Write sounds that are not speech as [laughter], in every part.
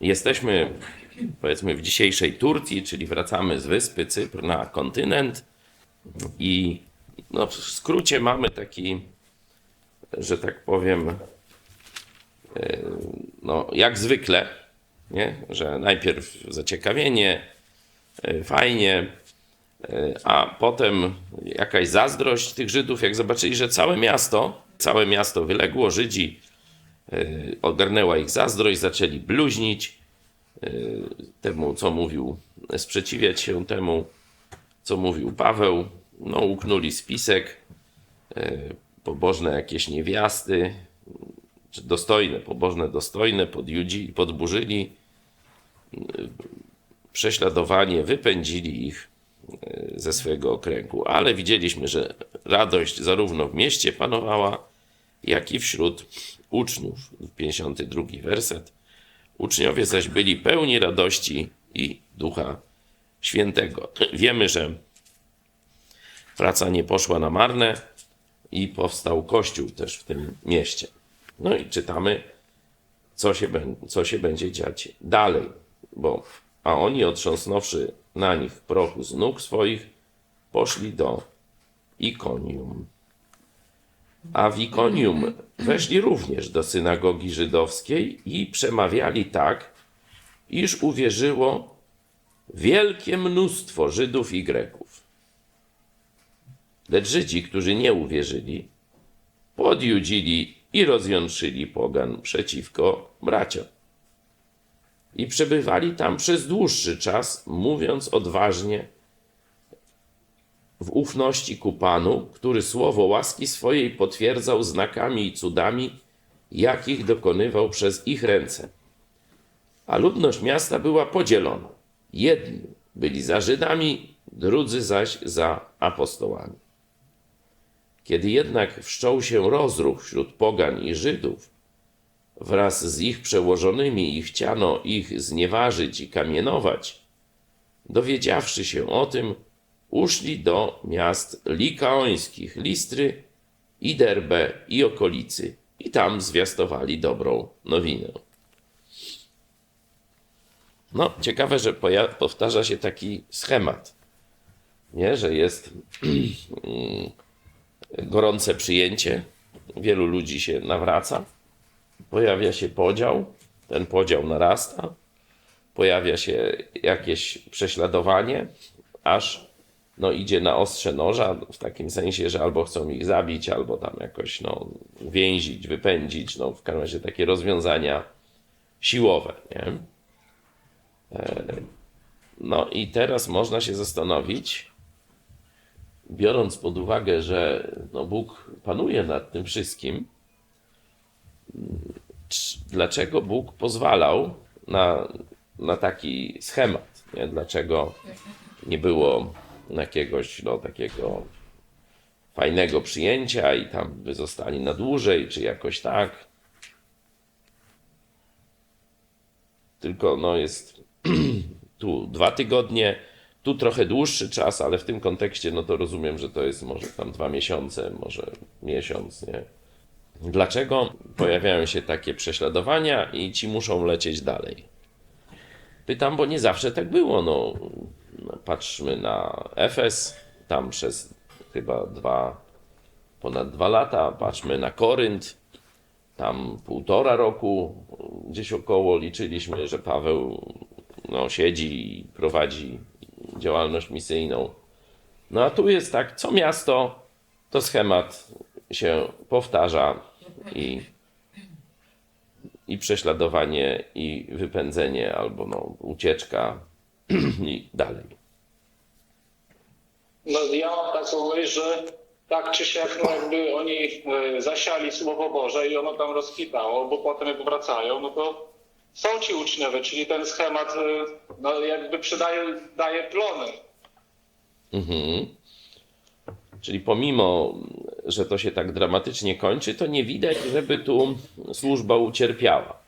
jesteśmy powiedzmy w dzisiejszej Turcji, czyli wracamy z wyspy Cypr na kontynent i no, w skrócie mamy taki, że tak powiem, e, no, jak zwykle, nie? że najpierw zaciekawienie, e, fajnie, e, a potem jakaś zazdrość tych Żydów, jak zobaczyli, że całe miasto, całe miasto wyległo, Żydzi ogarnęła ich zazdrość, zaczęli bluźnić e, temu, co mówił, sprzeciwiać się temu, co mówił Paweł. No, uknuli spisek, e, pobożne jakieś niewiasty, czy dostojne, pobożne, dostojne, podjudzi, podburzyli, e, prześladowanie, wypędzili ich e, ze swojego okręgu. Ale widzieliśmy, że radość zarówno w mieście panowała, jak i wśród uczniów. 52 werset. Uczniowie zaś byli pełni radości i ducha świętego. [clears throat] Wiemy, że praca nie poszła na marne i powstał kościół też w tym mieście. No i czytamy, co się, co się będzie dziać dalej, bo a oni otrząsnąwszy na nich prochu z nóg swoich, poszli do Ikonium. A w Ikonium weszli również do synagogi żydowskiej i przemawiali tak, iż uwierzyło wielkie mnóstwo Żydów i Greków. Lecz Żydzi, którzy nie uwierzyli, podjudzili i rozjątrzyli pogan przeciwko braciom. I przebywali tam przez dłuższy czas, mówiąc odważnie w ufności ku Panu, który słowo łaski swojej potwierdzał znakami i cudami, jakich dokonywał przez ich ręce. A ludność miasta była podzielona. Jedni byli za Żydami, drudzy zaś za apostołami. Kiedy jednak wszczął się rozruch wśród pogan i Żydów, wraz z ich przełożonymi i chciano ich znieważyć i kamienować, dowiedziawszy się o tym, uszli do miast likaońskich, Listry i Derbe i okolicy i tam zwiastowali dobrą nowinę. No, ciekawe, że powtarza się taki schemat, nie? że jest [clears throat] gorące przyjęcie, wielu ludzi się nawraca, pojawia się podział, ten podział narasta, pojawia się jakieś prześladowanie, aż no, idzie na ostrze noża, w takim sensie, że albo chcą ich zabić, albo tam jakoś no, więzić, wypędzić, no w każdym razie takie rozwiązania siłowe. Nie? E, No i teraz można się zastanowić, biorąc pod uwagę, że no Bóg panuje nad tym wszystkim, dlaczego Bóg pozwalał na, na taki schemat? Nie? Dlaczego nie było jakiegoś no, takiego fajnego przyjęcia i tam by zostali na dłużej, czy jakoś tak? Tylko no jest [clears throat] tu dwa tygodnie, tu trochę dłuższy czas, ale w tym kontekście, no to rozumiem, że to jest może tam dwa miesiące, może miesiąc, nie? Dlaczego pojawiają się takie prześladowania i ci muszą lecieć dalej? Pytam, bo nie zawsze tak było. No, patrzmy na Efes, tam przez chyba dwa, ponad dwa lata. Patrzmy na Korynt, tam półtora roku gdzieś około liczyliśmy, że Paweł no, siedzi i prowadzi działalność misyjną. No a tu jest tak, co miasto, to schemat się powtarza i, i prześladowanie, i wypędzenie, albo no, ucieczka [clears throat] i dalej. No, ja mam taką myśl, że tak czy siak, no jakby oni e, zasiali Słowo Boże i ono tam rozkwitało, bo potem jak wracają, no to są ci uczniowie, czyli ten schemat e, no jakby przydaje, daje plony. Mhm. Czyli pomimo, że to się tak dramatycznie kończy, to nie widać, żeby tu służba ucierpiała.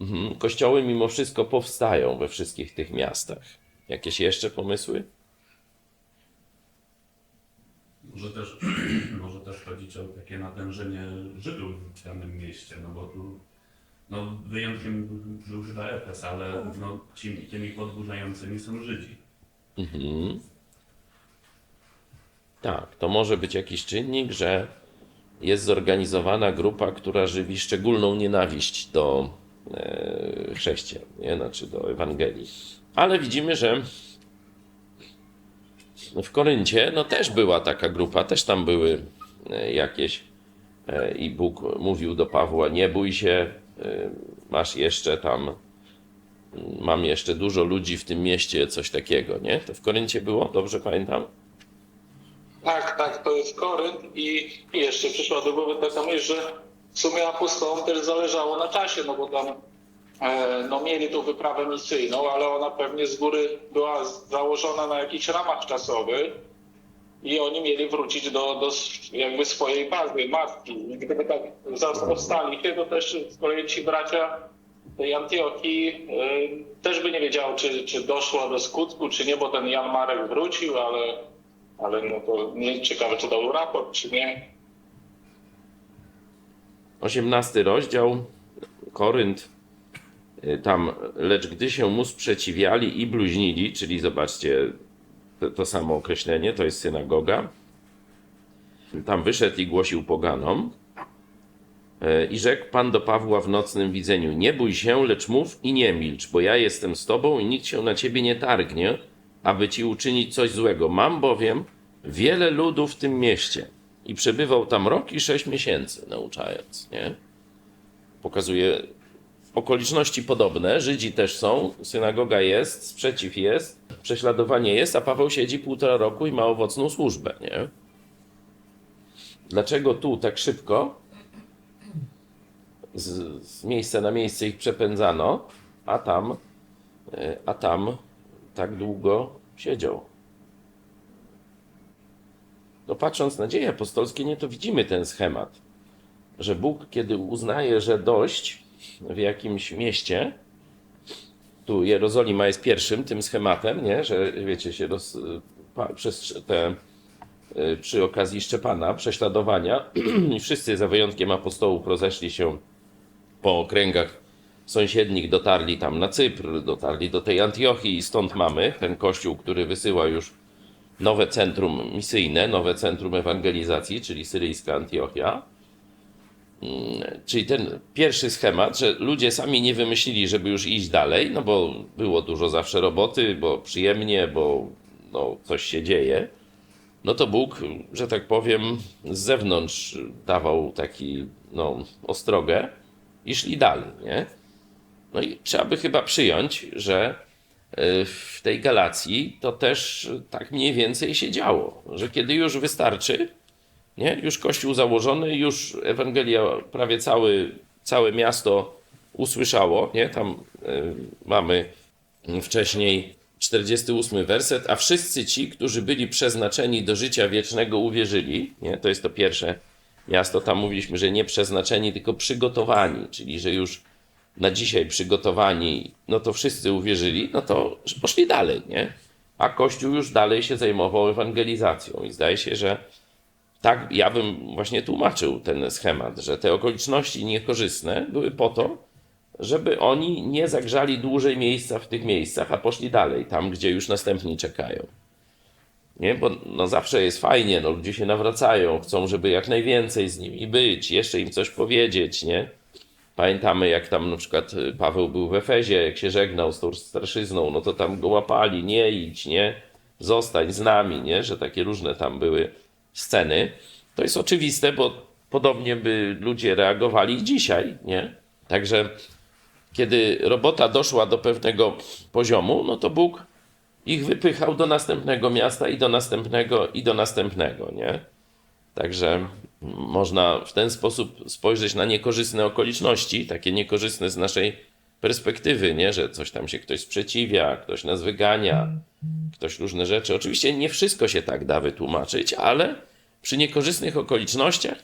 Mhm. Kościoły mimo wszystko powstają we wszystkich tych miastach. Jakieś jeszcze pomysły? Może też, [clears throat] może też chodzić o takie natężenie Żydów w danym mieście, no bo tu No, wyjątkiem był chyba Efes, ale no, ci, tymi podburzającymi są Żydzi. Mhm. Tak, to może być jakiś czynnik, że jest zorganizowana grupa, która żywi szczególną nienawiść do e, chrześcijan, nie? Znaczy do Ewangelii. Ale widzimy, że w Koryncie no też była taka grupa, też tam były e, jakieś e, i Bóg mówił do Pawła, nie bój się, e, masz jeszcze tam mam jeszcze dużo ludzi w tym mieście, coś takiego, nie? To w Koryncie było, dobrze pamiętam? Tak, tak, to jest Korynt i jeszcze przyszła do głowy taka myśl, że w sumie apostołom też zależało na czasie, no bo tam no, mieli tą wyprawę misyjną, ale ona pewnie z góry była założona na jakichś ramach czasowych i oni mieli wrócić do, do jakby swojej bazy, matki. Gdyby tak zostali się, to też z kolei ci bracia tej Antiochii e, też by nie wiedział, czy, czy doszło do skutku, czy nie, bo ten Jan Marek wrócił, ale ale no to nie ciekawe, czy dał raport, czy nie. 18 rozdział, Korynt, y, tam, lecz gdy się mu sprzeciwiali i bluźnili, czyli zobaczcie, to, to samo określenie, to jest synagoga, tam wyszedł i głosił poganom, y, i rzekł Pan do Pawła w nocnym widzeniu, nie bój się, lecz mów i nie milcz, bo ja jestem z Tobą i nikt się na Ciebie nie targnie, aby Ci uczynić coś złego. Mam bowiem wiele ludu w tym mieście. I przebywał tam rok i sześć miesięcy, nauczając, nie? Pokazuje okoliczności podobne. Żydzi też są, synagoga jest, sprzeciw jest, prześladowanie jest, a Paweł siedzi półtora roku i ma owocną służbę, nie? Dlaczego tu tak szybko z, z miejsca na miejsce ich przepędzano, a tam, e, a tam tak długo siedział? No patrząc na dzieje apostolskie, nie to widzimy ten schemat, że Bóg, kiedy uznaje, że dość w jakimś mieście, tu Jerozolima jest pierwszym tym schematem, nie? że wiecie, się roz, pa, przez te, y, przy okazji Szczepana, prześladowania, [clears throat] wszyscy za wyjątkiem apostołów rozeszli się po okręgach sąsiednich, dotarli tam na Cypr, dotarli do tej Antiochii i stąd mamy ten kościół, który wysyła już nowe centrum misyjne, nowe centrum ewangelizacji, czyli syryjska Antiochia. Mm, Czyli ten pierwszy schemat, że ludzie sami nie wymyślili, żeby już iść dalej, no bo było dużo zawsze roboty, bo przyjemnie, bo no, coś się dzieje. No to Bóg, że tak powiem, z zewnątrz dawał taki, no, ostrogę i szli dalej, nie? No i trzeba by chyba przyjąć, że y, w tej Galacji to też tak mniej więcej się działo, że kiedy już wystarczy, nie? już kościół założony, już Ewangelia prawie cały, całe miasto usłyszało, nie? tam y, mamy wcześniej 48 werset, a wszyscy ci, którzy byli przeznaczeni do życia wiecznego uwierzyli, nie? to jest to pierwsze miasto, tam mówiliśmy, że nie przeznaczeni, tylko przygotowani, czyli że już na dzisiaj przygotowani, no to wszyscy uwierzyli, no to poszli dalej, nie? A Kościół już dalej się zajmował ewangelizacją i zdaje się, że tak ja bym właśnie tłumaczył ten schemat, że te okoliczności niekorzystne były po to, żeby oni nie zagrzali dłużej miejsca w tych miejscach, a poszli dalej, tam gdzie już następni czekają. Nie, bo no zawsze jest fajnie, no ludzie się nawracają, chcą, żeby jak najwięcej z nimi być, jeszcze im coś powiedzieć, nie? Pamiętamy, jak tam na przykład y, Paweł był w Efezie, jak się żegnał z tą starszyzną, no to tam go łapali, nie idź, nie, zostań z nami, nie, że takie różne tam były sceny. To jest oczywiste, bo podobnie by ludzie reagowali dzisiaj, nie? Także kiedy robota doszła do pewnego poziomu, no to Bóg ich wypychał do następnego miasta i do następnego i do następnego, nie? Także można w ten sposób spojrzeć na niekorzystne okoliczności, takie niekorzystne z naszej perspektywy, nie? że coś tam się ktoś sprzeciwia, ktoś nas wygania, ktoś różne rzeczy. Oczywiście nie wszystko się tak da wytłumaczyć, ale przy niekorzystnych okolicznościach,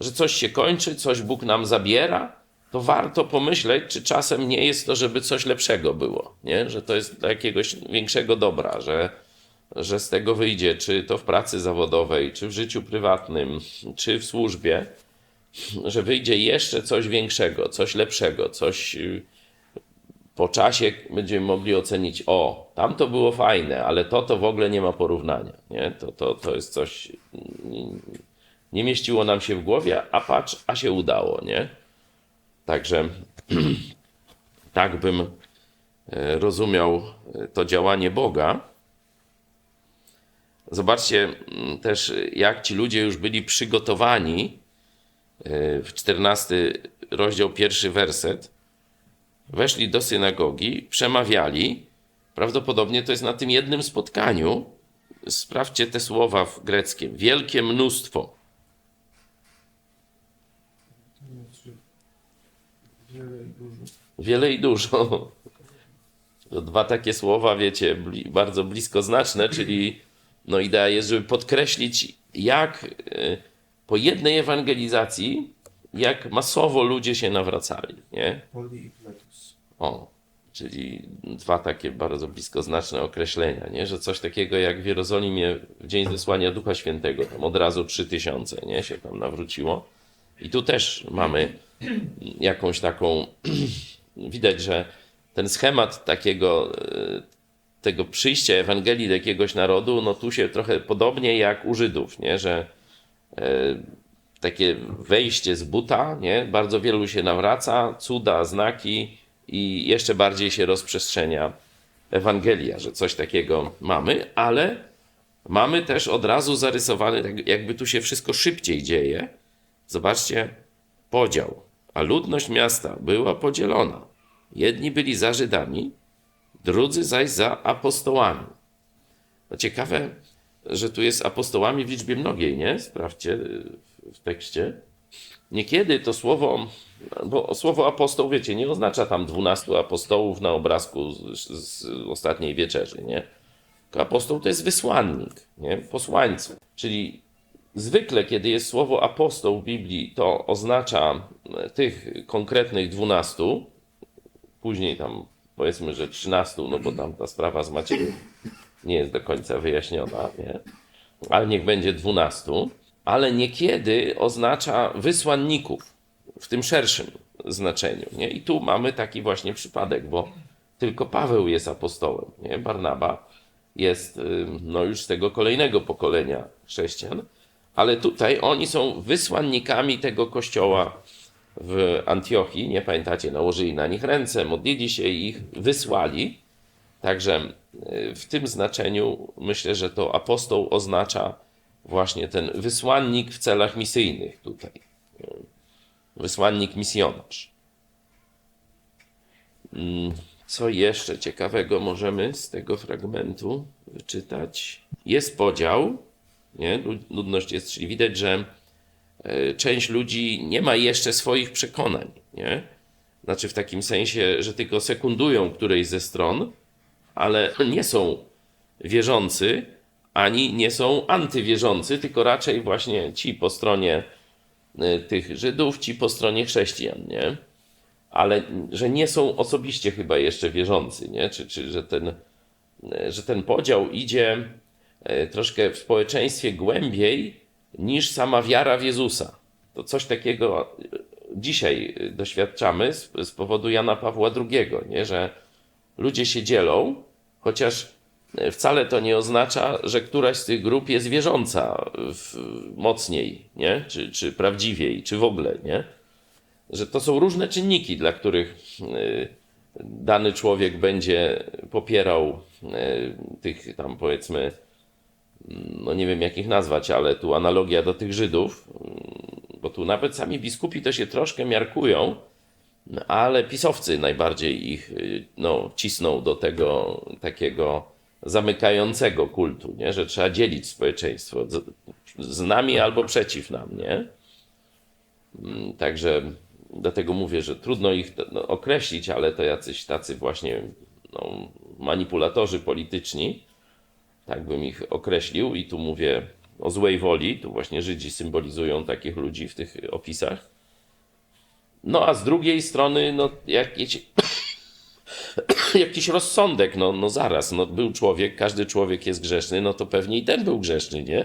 że coś się kończy, coś Bóg nam zabiera, to warto pomyśleć, czy czasem nie jest to, żeby coś lepszego było, nie? że to jest dla jakiegoś większego dobra, że że z tego wyjdzie, czy to w pracy zawodowej, czy w życiu prywatnym, czy w służbie, że wyjdzie jeszcze coś większego, coś lepszego, coś po czasie będziemy mogli ocenić, o, tam to było fajne, ale to to w ogóle nie ma porównania, nie? To, to, to jest coś, nie, nie mieściło nam się w głowie, a patrz, a się udało, nie? Także [clears throat] tak bym e, rozumiał e, to działanie Boga. Zobaczcie mm, też, jak ci ludzie już byli przygotowani. e, W 14 rozdział, pierwszy werset. Weszli do synagogi, przemawiali. Prawdopodobnie to jest na tym jednym spotkaniu. Sprawdźcie te słowa w greckim. Wielkie mnóstwo. Wiele i dużo. To dwa takie słowa, wiecie, bli, bardzo bliskoznaczne, czyli no idea jest, żeby podkreślić, jak e, po jednej ewangelizacji, jak masowo ludzie się nawracali, nie? O, czyli dwa takie bardzo bliskoznaczne określenia, nie? Że coś takiego jak w Jerozolimie w dzień zesłania Ducha Świętego, tam od razu trzy tysiące, nie? Się tam nawróciło. I tu też mamy jakąś taką, [clears throat] widać, że ten schemat takiego, e, tego przyjścia Ewangelii do jakiegoś narodu, no tu się trochę podobnie jak u Żydów, nie? Że e, takie wejście z buta, nie? Bardzo wielu się nawraca, cuda, znaki i jeszcze bardziej się rozprzestrzenia Ewangelia, że coś takiego mamy, ale mamy też od razu zarysowany, tak jakby tu się wszystko szybciej dzieje. Zobaczcie, podział. A ludność miasta była podzielona. Jedni byli za Żydami, drudzy zaś za apostołami. No ciekawe, że tu jest apostołami w liczbie mnogiej, nie? Sprawdźcie w tekście. Niekiedy to słowo, bo słowo apostoł, wiecie, nie oznacza tam dwunastu apostołów na obrazku z, z ostatniej wieczerzy, nie? Apostoł to jest wysłannik, nie? Posłańcy. Czyli zwykle, kiedy jest słowo apostoł w Biblii, to oznacza e, tych konkretnych dwunastu, później tam powiedzmy, że trzynastu, no bo tam ta sprawa z Maciejem nie jest do końca wyjaśniona, nie? ale niech będzie dwunastu, ale niekiedy oznacza wysłanników w tym szerszym znaczeniu. Nie? I tu mamy taki właśnie przypadek, bo tylko Paweł jest apostołem, nie? Barnaba jest no już z tego kolejnego pokolenia chrześcijan, ale tutaj oni są wysłannikami tego kościoła w Antiochii, nie pamiętacie, nałożyli na nich ręce, modlili się i ich wysłali. Także y, w tym znaczeniu myślę, że to apostoł oznacza właśnie ten wysłannik w celach misyjnych tutaj. Wysłannik misjonarz. Mm, Co jeszcze ciekawego możemy z tego fragmentu wyczytać? Jest podział, nie? Lud- Ludność jest, czyli widać, że e, część ludzi nie ma jeszcze swoich przekonań, nie? Znaczy w takim sensie, że tylko sekundują którejś ze stron, ale nie są wierzący, ani nie są antywierzący, tylko raczej właśnie ci po stronie tych Żydów, ci po stronie chrześcijan, nie? Ale że nie są osobiście chyba jeszcze wierzący, nie? Czy, czy że, ten, e, że ten podział idzie e, troszkę w społeczeństwie głębiej niż sama wiara w Jezusa. To coś takiego dzisiaj doświadczamy z, z powodu Jana Pawła II, nie? że ludzie się dzielą, chociaż wcale to nie oznacza, że któraś z tych grup jest wierząca w, mocniej, nie? Czy, czy prawdziwiej, czy w ogóle, nie? Że to są różne czynniki, dla których e, dany człowiek będzie popierał e, tych tam powiedzmy, no nie wiem jak ich nazwać, ale tu analogia do tych Żydów, bo tu nawet sami biskupi to się troszkę miarkują, ale pisowcy najbardziej ich y, no, cisną do tego takiego zamykającego kultu, nie? że trzeba dzielić społeczeństwo z, z nami albo przeciw nam, nie? Mm, Także dlatego mówię, że trudno ich no, określić, ale to jacyś tacy właśnie no, manipulatorzy polityczni, tak bym ich określił i tu mówię o złej woli, tu właśnie Żydzi symbolizują takich ludzi w tych opisach. No a z drugiej strony, no jakiś, [laughs] jakiś rozsądek, no, no zaraz, no był człowiek, każdy człowiek jest grzeszny, no to pewnie i ten był grzeszny, nie?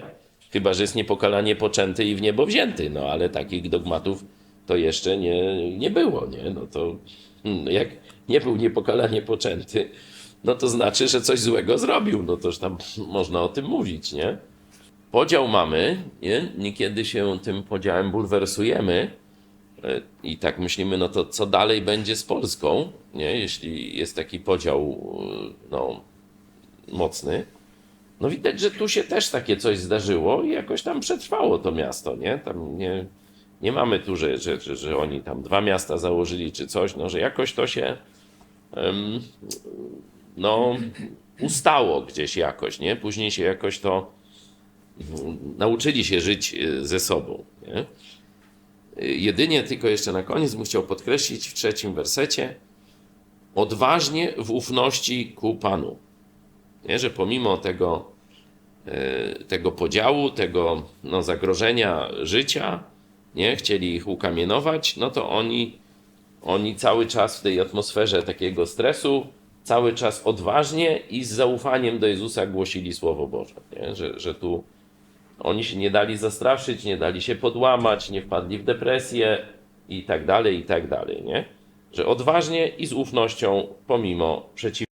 Chyba, że jest niepokalanie poczęty i w niebo wzięty, no ale takich dogmatów to jeszcze nie, nie było, nie? No to hmm, jak nie był niepokalanie poczęty, no to znaczy, że coś złego zrobił, no toż tam można o tym mówić, nie? Podział mamy, nie? Niekiedy się tym podziałem bulwersujemy i tak myślimy, no to co dalej będzie z Polską, nie? Jeśli jest taki podział, e, no, mocny. No widać, że tu się też takie coś zdarzyło i jakoś tam przetrwało to miasto, nie? Tam nie, nie mamy tu, że, że, że, że oni tam dwa miasta założyli czy coś, no że jakoś to się em, no ustało gdzieś jakoś, nie? Później się jakoś to mm, nauczyli się żyć e, ze sobą, nie? Jedynie tylko jeszcze na koniec chciał podkreślić w trzecim wersecie odważnie w ufności ku Panu nie? że pomimo tego, e, tego podziału, tego no, zagrożenia życia, nie? chcieli ich ukamienować, no to oni, oni cały czas w tej atmosferze takiego stresu, cały czas odważnie i z zaufaniem do Jezusa głosili Słowo Boże. Nie? Że, że tu oni się nie dali zastraszyć, nie dali się podłamać, nie wpadli w depresję i tak dalej, i tak dalej. Nie? Że odważnie i z ufnością pomimo przeciwności.